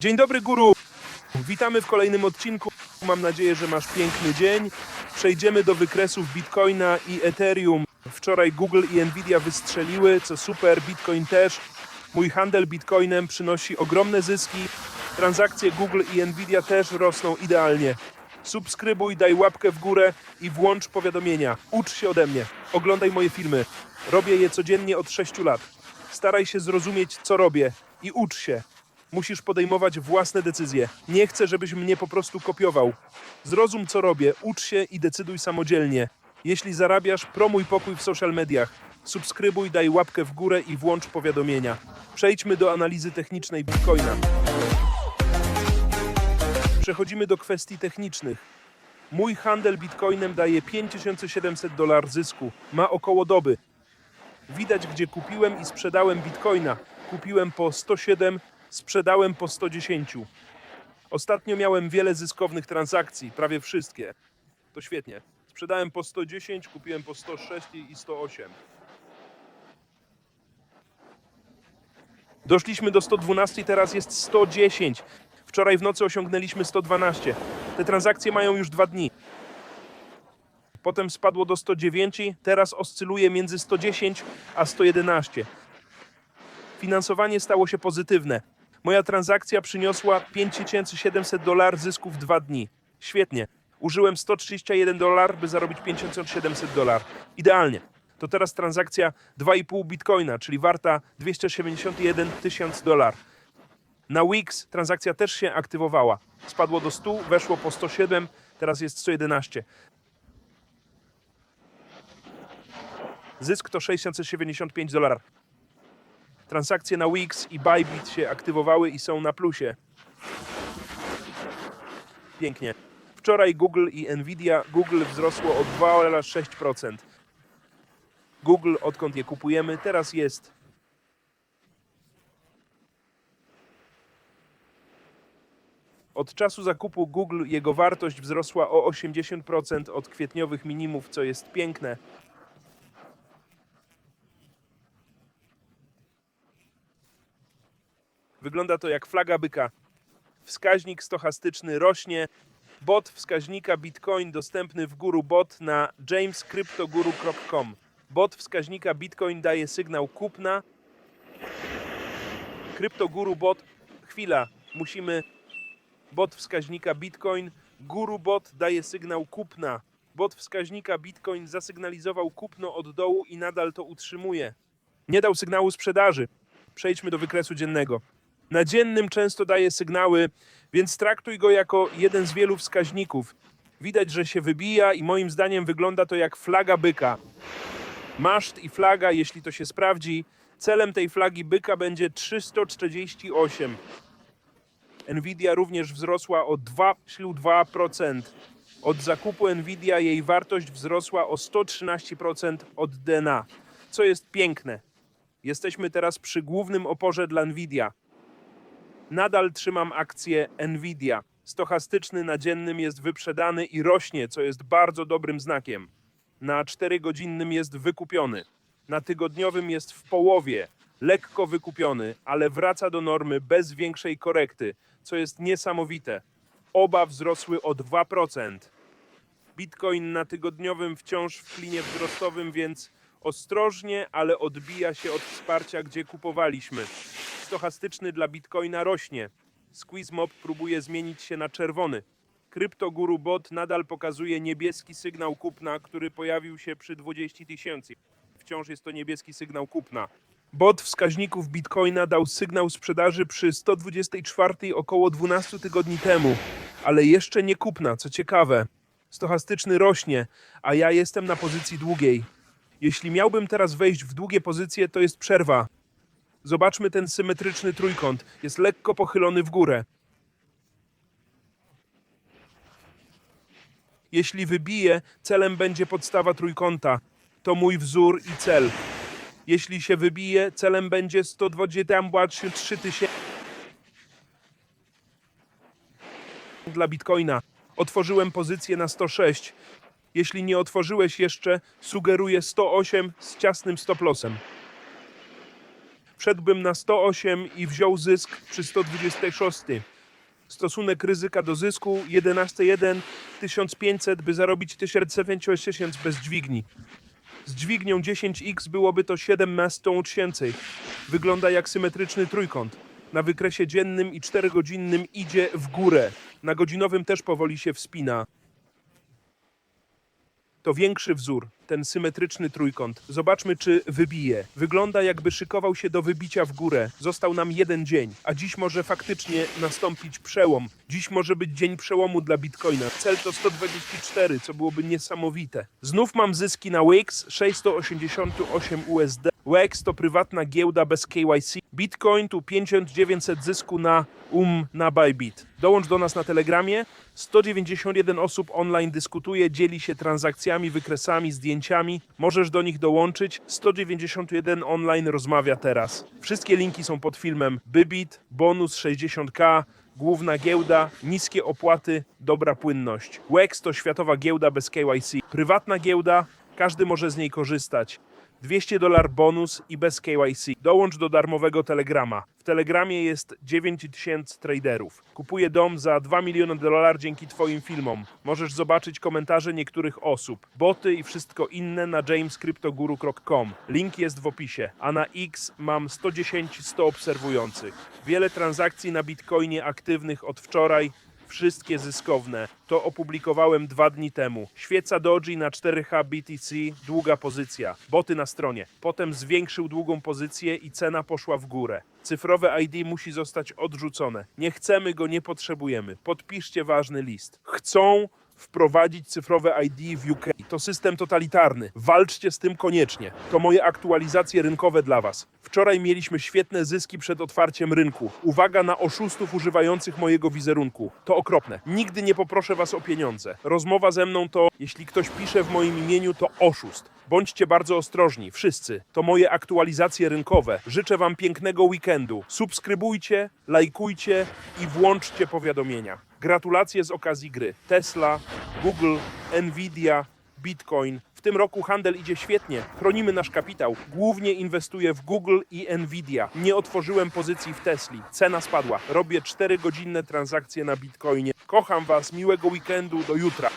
Dzień dobry, guru! Witamy w kolejnym odcinku. Mam nadzieję, że masz piękny dzień. Przejdziemy do wykresów Bitcoina i Ethereum. Wczoraj Google i Nvidia wystrzeliły, co super, Bitcoin też. Mój handel Bitcoinem przynosi ogromne zyski. Transakcje Google i Nvidia też rosną idealnie. Subskrybuj, daj łapkę w górę i włącz powiadomienia. Ucz się ode mnie. Oglądaj moje filmy. Robię je codziennie od 6 lat. Staraj się zrozumieć, co robię i ucz się. Musisz podejmować własne decyzje. Nie chcę, żebyś mnie po prostu kopiował. Zrozum, co robię, ucz się i decyduj samodzielnie. Jeśli zarabiasz, promuj pokój w social mediach. Subskrybuj, daj łapkę w górę i włącz powiadomienia. Przejdźmy do analizy technicznej Bitcoina. Przechodzimy do kwestii technicznych. Mój handel Bitcoinem daje 5700 dolar zysku. Ma około doby. Widać, gdzie kupiłem i sprzedałem bitcoina. Kupiłem po 107, sprzedałem po 110. Ostatnio miałem wiele zyskownych transakcji, prawie wszystkie. To świetnie. Sprzedałem po 110, kupiłem po 106 i 108. Doszliśmy do 112, teraz jest 110. Wczoraj w nocy osiągnęliśmy 112. Te transakcje mają już dwa dni. Potem spadło do 109, teraz oscyluje między 110 a 111. Finansowanie stało się pozytywne. Moja transakcja przyniosła 5700 dolar zysku w dwa dni. Świetnie. Użyłem 131 dolar, by zarobić 5700 dolar. Idealnie. To teraz transakcja 2,5 bitcoina, czyli warta 271 tysięcy dolar. Na Wix transakcja też się aktywowała. Spadło do 100, weszło po 107, teraz jest 111. Zysk to 675 dolarów. Transakcje na Wix i Bybit się aktywowały i są na plusie. Pięknie. Wczoraj Google i Nvidia, Google wzrosło o 2,6%. Google, odkąd je kupujemy, teraz jest Od czasu zakupu Google jego wartość wzrosła o 80% od kwietniowych minimów, co jest piękne. Wygląda to jak flaga byka. Wskaźnik stochastyczny rośnie. Bot wskaźnika Bitcoin dostępny w Guru Bot na jamescryptoguru.com. Bot wskaźnika Bitcoin daje sygnał kupna. Kryptoguru Bot. Chwila, musimy. Bot wskaźnika Bitcoin. Guru Bot daje sygnał kupna. Bot wskaźnika Bitcoin zasygnalizował kupno od dołu i nadal to utrzymuje. Nie dał sygnału sprzedaży. Przejdźmy do wykresu dziennego. Na dziennym często daje sygnały, więc traktuj go jako jeden z wielu wskaźników. Widać, że się wybija i moim zdaniem wygląda to jak flaga byka. Maszt i flaga, jeśli to się sprawdzi, celem tej flagi byka będzie 348. Nvidia również wzrosła o 2,2%. Od zakupu Nvidia jej wartość wzrosła o 113% od DNA, co jest piękne. Jesteśmy teraz przy głównym oporze dla Nvidia. Nadal trzymam akcję Nvidia. Stochastyczny na dziennym jest wyprzedany i rośnie, co jest bardzo dobrym znakiem. Na 4-godzinnym jest wykupiony. Na tygodniowym jest w połowie, lekko wykupiony, ale wraca do normy bez większej korekty, co jest niesamowite. Oba wzrosły o 2%. Bitcoin na tygodniowym wciąż w klinie wzrostowym, więc ostrożnie, ale odbija się od wsparcia, gdzie kupowaliśmy. Stochastyczny dla Bitcoina rośnie. Squeeze Mob próbuje zmienić się na czerwony. Kryptoguru Bot nadal pokazuje niebieski sygnał kupna, który pojawił się przy 20 tysięcy. Wciąż jest to niebieski sygnał kupna. Bot wskaźników Bitcoina dał sygnał sprzedaży przy 124 około 12 tygodni temu, ale jeszcze nie kupna, co ciekawe. Stochastyczny rośnie, a ja jestem na pozycji długiej. Jeśli miałbym teraz wejść w długie pozycje, to jest przerwa. Zobaczmy ten symetryczny trójkąt. Jest lekko pochylony w górę. Jeśli wybije, celem będzie podstawa trójkąta. To mój wzór i cel. Jeśli się wybije, celem będzie 123 tysięcy dla Bitcoina. Otworzyłem pozycję na 106. Jeśli nie otworzyłeś jeszcze, sugeruję 108 z ciasnym stop lossem. Wszedłbym na 108 i wziął zysk przy 126. Stosunek ryzyka do zysku 11,1 1500, by zarobić 1900 bez dźwigni. Z dźwignią 10x byłoby to 17 tysięcy. Wygląda jak symetryczny trójkąt. Na wykresie dziennym i 4-godzinnym idzie w górę. Na godzinowym też powoli się wspina. To większy wzór, ten symetryczny trójkąt. Zobaczmy, czy wybije. Wygląda jakby szykował się do wybicia w górę. Został nam jeden dzień, a dziś może faktycznie nastąpić przełom. Dziś może być dzień przełomu dla Bitcoina. Cel to 124, co byłoby niesamowite. Znów mam zyski na Wix 688 USD. WEX to prywatna giełda bez KYC. Bitcoin tu 5900 zysku na um na Bybit. Dołącz do nas na Telegramie. 191 osób online dyskutuje, dzieli się transakcjami, wykresami, zdjęciami. Możesz do nich dołączyć. 191 online rozmawia teraz. Wszystkie linki są pod filmem. Bybit, bonus 60k, główna giełda, niskie opłaty, dobra płynność. WEX to światowa giełda bez KYC. Prywatna giełda, każdy może z niej korzystać. 200 dolar bonus i bez KYC. Dołącz do darmowego Telegrama. W Telegramie jest 9000 traderów. Kupuję dom za 2 miliony dolarów dzięki Twoim filmom. Możesz zobaczyć komentarze niektórych osób, boty i wszystko inne na jamescryptoguru.com. Link jest w opisie. A na X mam 110-100 obserwujących. Wiele transakcji na Bitcoinie aktywnych od wczoraj. Wszystkie zyskowne. To opublikowałem dwa dni temu. Świeca Doji na 4H BTC, długa pozycja. Boty na stronie. Potem zwiększył długą pozycję i cena poszła w górę. Cyfrowe ID musi zostać odrzucone. Nie chcemy go, nie potrzebujemy. Podpiszcie ważny list. Chcą wprowadzić cyfrowe ID w UK. To system totalitarny. Walczcie z tym koniecznie. To moje aktualizacje rynkowe dla Was. Wczoraj mieliśmy świetne zyski przed otwarciem rynku. Uwaga na oszustów używających mojego wizerunku. To okropne. Nigdy nie poproszę Was o pieniądze. Rozmowa ze mną to, jeśli ktoś pisze w moim imieniu, to oszust. Bądźcie bardzo ostrożni, wszyscy. To moje aktualizacje rynkowe. Życzę Wam pięknego weekendu. Subskrybujcie, lajkujcie i włączcie powiadomienia. Gratulacje z okazji gry. Tesla, Google, Nvidia, Bitcoin. W tym roku handel idzie świetnie. Chronimy nasz kapitał. Głównie inwestuję w Google i Nvidia. Nie otworzyłem pozycji w Tesli. Cena spadła. Robię 4-godzinne transakcje na Bitcoinie. Kocham Was. Miłego weekendu. Do jutra.